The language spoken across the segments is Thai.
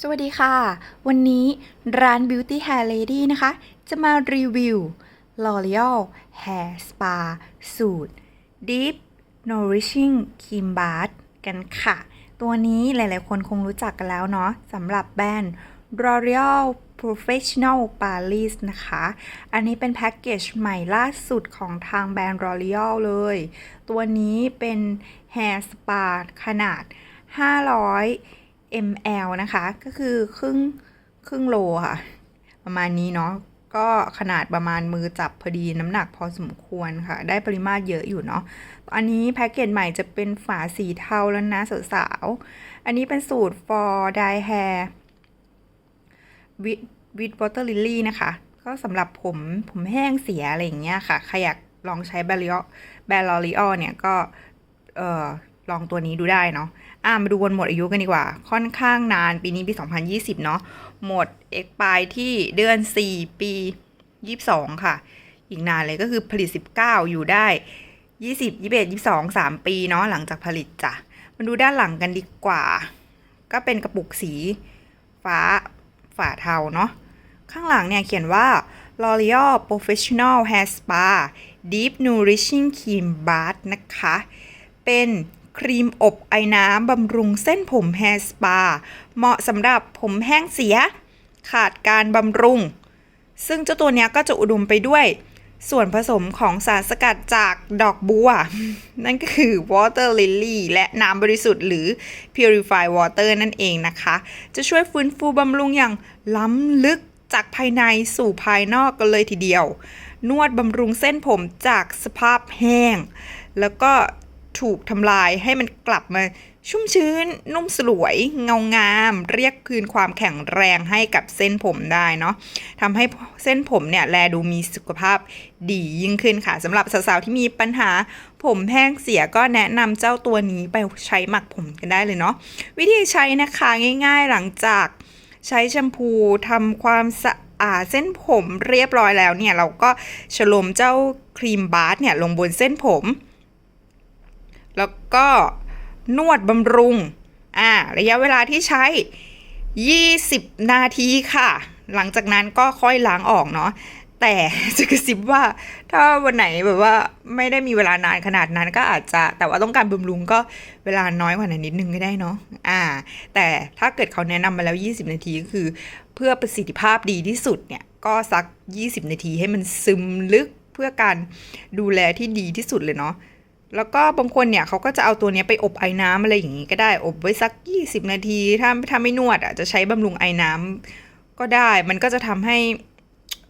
สวัสดีค่ะ วันนี้ร้าน Beauty Hair Lady นะคะ จะมารีวิว L'Oreal Hair Spa สูตร Deep Nourishing Cream Bath กันค่ะ ตัวนี้หลายๆ คนคงรู้จักกันแล้วเนาะสำหรับแบรนด์ L'Oreal Professional Paris นะคะ อันนี้เป็นแพ็กเกจใหม่ล่าสุดของทางแบรนด์ L'Oreal เลย ตัวนี้เป็น Hair Spa ขนาด 500 ml นะคะ ก็คือครึ่งครึ่งโลค่ะ ประมาณนี้เนาะก็ขนาดประมาณมือจับพอดีน้ำหนักพอสมควรค่ะ ได้ปริมาตรเยอะอยู่เนาะอันนี้แพ็กเกจใหม่จะเป็นฝาสีเทาแล้วนะสาวๆอันนี้เป็นสูตร for dye hair with with water lily นะคะ ก็สำหรับผมผมแห้งเสียอะไรอย่างเงี้ยค่ะ ใครอยากลองใช้แบร o แบร o ลิออเนี่ยก็เอ่อ ลองตัวนี้ดูได้เนาะอะมาดูวันหมดอายุกันดีกว่า ค่อนข้างนานปีนี้ปี 2020 เนาะ หมดเอ็กปายที่เดือน 4 ปี 22 ค่ะ อีกนานเลยก็คือผลิต 19 อยู่ได้ 20 21 22 3 ปีเนาะหลังจากผลิตจ้ะ มาดูด้านหลังกันดีกว่า ก็เป็นกระปุกสีฟ้าฝาเทาเนาะ ข้างหลังเนี่ยเขียนว่า L'Oreal Professional Hair Spa Deep Nourishing Cream Bath นะคะ เป็น ครีมอบไอ้น้ำบำรุงเส้นผม Hair Spa เหมาะสำหรับผมแห้งเสีย ขาดการบำรุง ซึ่งเจ้าตัวนี้ก็จะอุดมไปด้วย ส่วนผสมของสารสกัดจากดอกบัว นั่นก็คือ water lily และน้ำบริสุทธิ์หรือ purify water นั่นเองนะคะ จะช่วยฟื้นฟูบำรุงอย่างล้ำลึกจากภายในสู่ภายนอกกันเลยทีเดียว นวดบำรุงเส้นผมจากสภาพแห้ง แล้วก็ ถูกทำลายให้มันกลับมาชุ่มชื้น นุ่มสลวย เงางาม เรียกคืนความแข็งแรงให้กับเส้นผมได้เนาะทำให้เส้นผมเนี่ยแลดูมีสุขภาพดียิ่งขึ้นค่ะสำหรับสาวๆที่มีปัญหาผมแห้งเสียก็แนะนำเจ้าตัวนี้ไปใช้หมักผมกันได้เลยเนาะวิธีใช้นะคะง่าย ๆหลังจากใช้แชมพูทำความสะอาดเส้นผมเรียบร้อยแล้วเนี่ยเราก็ฉลมเจ้าครีมบาร์เนี่ยลงบนเส้นผม แล้วก็นวดบำรุง อ่า ระยะเวลาที่ใช้ 20 นาทีค่ะ หลังจากนั้นก็ค่อยล้างออกเนาะ แต่จะกระซิบว่าถ้าวันไหนแบบว่าไม่ได้มีเวลานานขนาดนั้นก็อาจจะ แต่ว่าต้องการบำรุงก็เวลาน้อยกว่านั้นนิดนึงก็ได้เนาะ อ่า แต่ถ้าเกิดเขาแนะนำมาแล้ว 20 นาทีก็คือ เพื่อประสิทธิภาพดีที่สุดเนี่ยก็สัก 20 นาทีให้มันซึมลึกเพื่อการดูแลที่ดีที่สุดเลยเนาะ แล้วก็บางคนเนี่ยเขาก็จะเอาตัวนี้ไปอบไอ้น้ำอะไรอย่างงี้ก็ได้ อบไว้สัก 20 นาที ถ้าถ้าไม่นวดอะจะใช้บำรุงไอ้น้ำก็ได้ มันก็จะทำให้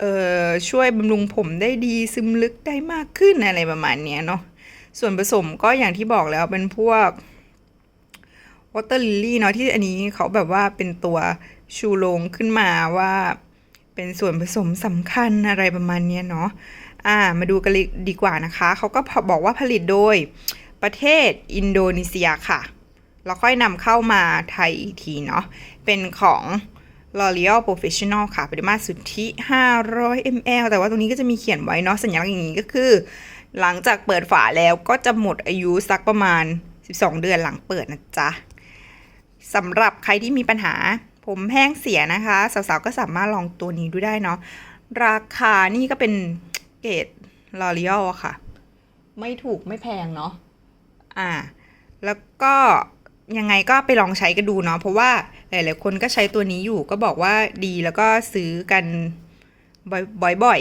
เอ่อช่วยบำรุงผมได้ดีซึมลึกได้มากขึ้นอะไรประมาณเนี้ยเนาะ ส่วนผสมก็อย่างที่บอกแล้วเป็นพวกวอเตอร์ลิลลี่เนาะที่อันนี้เขาแบบว่าเป็นตัวชูโรงขึ้นมาว่าเป็นส่วนผสมสำคัญอะไรประมาณเนี้ยเนาะ อ่ามาดูกันดีกว่านะคะ เขาก็บอกว่าผลิตโดยประเทศอินโดนีเซียค่ะ แล้วค่อยนำเข้ามาไทยอีกทีเนาะ เป็นของ L'Oreal Professional ค่ะ ปริมาตรสุทธิ 500 ml แต่ว่าตรงนี้ก็จะมีเขียนไว้เนาะ สัญลักษณ์อย่างนี้ก็คือ หลังจากเปิดฝาแล้วก็จะหมดอายุสักประมาณ 12 เดือนหลังเปิดนะจ๊ะสำหรับใครที่มีปัญหาผมแห้งเสียนะคะ สาวๆ ก็สามารถลองตัวนี้ดูได้เนาะ ราคานี่ก็เป็น เกรด L'Oreal อะค่ะ ไม่ถูกไม่แพงเนาะอ่า แล้วก็ยังไงก็ไปลองใช้กันดูเนาะเพราะว่าหลายๆคนก็ใช้ตัวนี้อยู่ก็บอกว่าดีแล้วก็ซื้อกันบ่อย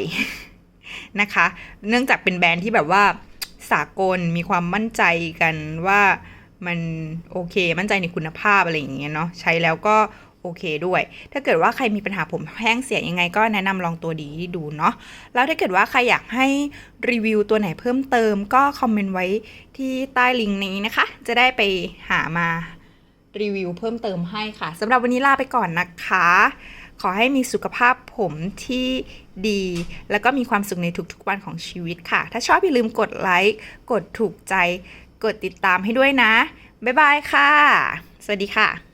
ๆนะคะ เนื่องจากเป็นแบรนด์ที่แบบว่าสากลมีความมั่นใจกันว่ามันโอเค มั่นใจในคุณภาพอะไรอย่างเงี้ยเนาะใช้แล้วก็ โอเคด้วย ถ้าเกิดว่าใครมีปัญหาผมแห้งเสียยังไงก็แนะนำลองตัวดีดูเนาะ แล้วถ้าเกิดว่าใครอยากให้รีวิวตัวไหนเพิ่มเติมก็คอมเมนต์ไว้ที่ใต้ลิงก์นี้นะคะ จะได้ไปหามารีวิวเพิ่มเติมให้ค่ะสำหรับวันนี้ลาไปก่อนนะคะ ขอให้มีสุขภาพผมที่ดี แล้วก็มีความสุขในทุกๆวันของชีวิตค่ะ ถ้าชอบอย่าลืมกดไลค์ กดถูกใจ กดติดตามให้ด้วยนะ บ๊ายบายค่ะ สวัสดีค่ะ